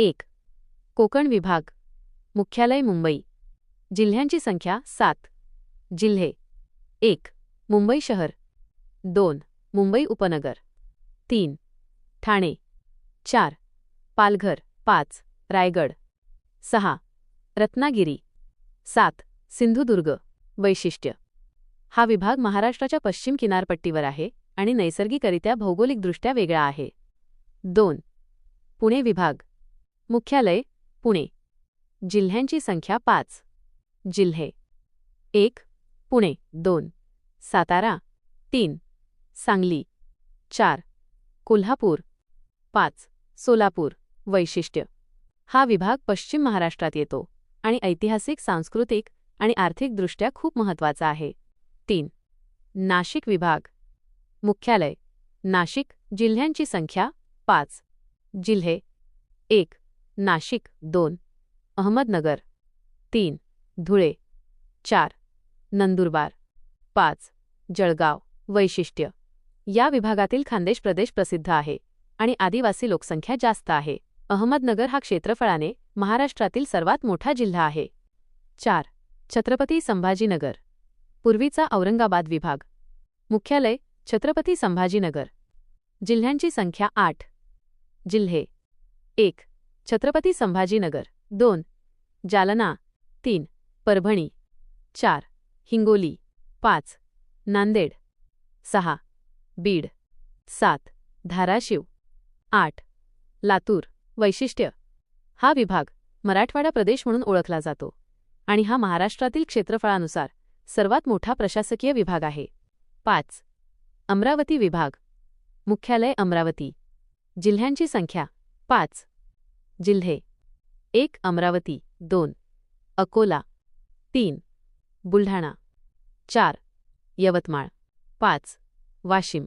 एक. कोकण विभाग. मुख्यालय मुंबई. जिल्ह्यांची संख्या सात. जिल्हे. एक. मुंबई शहर. दोन. मुंबई उपनगर. तीन. ठाणे. चार. पालघर. पाच. रायगड. सहा. रत्नागिरी. सात. सिंधुदुर्ग. वैशिष्ट्य. हा विभाग महाराष्ट्राच्या पश्चिम किनारपट्टीवर आहे आणि नैसर्गिकरित्या भौगोलिकदृष्ट्या वेगळा आहे. दोन. पुणे विभाग. मुख्यालय पुणे. जिल्ह्यांची संख्या पाच. जिल्हे. एक पुणे. दोन. सातारा. तीन. सांगली. चार. कोल्हापूर. पाच. सोलापूर. वैशिष्ट्य. हा विभाग पश्चिम महाराष्ट्रात येतो आणि ऐतिहासिक सांस्कृतिक आणि आर्थिकदृष्ट्या खूप महत्त्वाचा आहे. तीन. नाशिक विभाग. मुख्यालय. नाशिक जिल्ह्यांची संख्या पाच. जिल्हे. एक. नाशिक दोन. अहमदनगर तीन. धुळे चार. नंदुरबार पाच. जळगाव वैशिष्ट्य. या विभागातील खानदेश प्रदेश प्रसिद्ध आहे आणि आदिवासी लोकसंख्या जास्त आहे. अहमदनगर हा क्षेत्रफळाने महाराष्ट्रातील सर्वात मोठा जिल्हा आहे. चार. छत्रपती संभाजीनगर पूर्वीचा औरंगाबाद विभाग. मुख्यालय छत्रपती संभाजीनगर. जिल्ह्यांची संख्या आठ. जिल्हे. एक. छत्रपती संभाजीनगर. दोन. जालना. तीन. परभणी. चार. हिंगोली. पाच. नांदेड. सहा. बीड. सात. धाराशिव. आठ. लातूर. वैशिष्ट्य. हा विभाग मराठवाडा प्रदेश म्हणून ओळखला जातो आणि हा महाराष्ट्रातील क्षेत्रफळानुसार सर्वात मोठा प्रशासकीय विभाग आहे. पाच. अमरावती विभाग. मुख्यालय अमरावती. जिल्ह्यांची संख्या. पाच. जिल्हे. एक अमरावती दोन. अकोला. तीन. बुलढाणा. चार. यवतमाळ. पाच. वाशिम.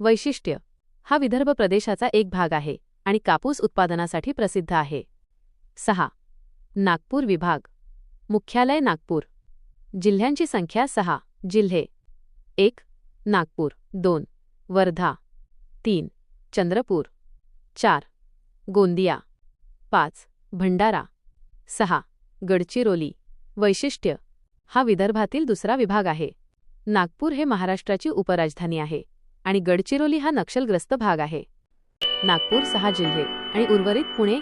वैशिष्ट्य. हा विदर्भ प्रदेशाचा एक भाग आहे आणि कापूस उत्पादनासाठी प्रसिद्ध आहे. सहा. नागपूर विभाग. मुख्यालय नागपूर. जिल्ह्यांची संख्या सहा. जिल्हे. एक. नागपूर. दोन. वर्धा. तीन. चंद्रपूर. चार. गोंदिया. पाच. भंडारा. सहा. गडचिरोली. वैशिष्ट्य. हा विदर्भातील दुसरा विभाग आहे. नागपूर हे महाराष्ट्राची उपराजधानी आहे आणि गडचिरोली हा नक्षलग्रस्त भाग आहे. नागपूर सहा जिल्हे आणि उर्वरित पुणे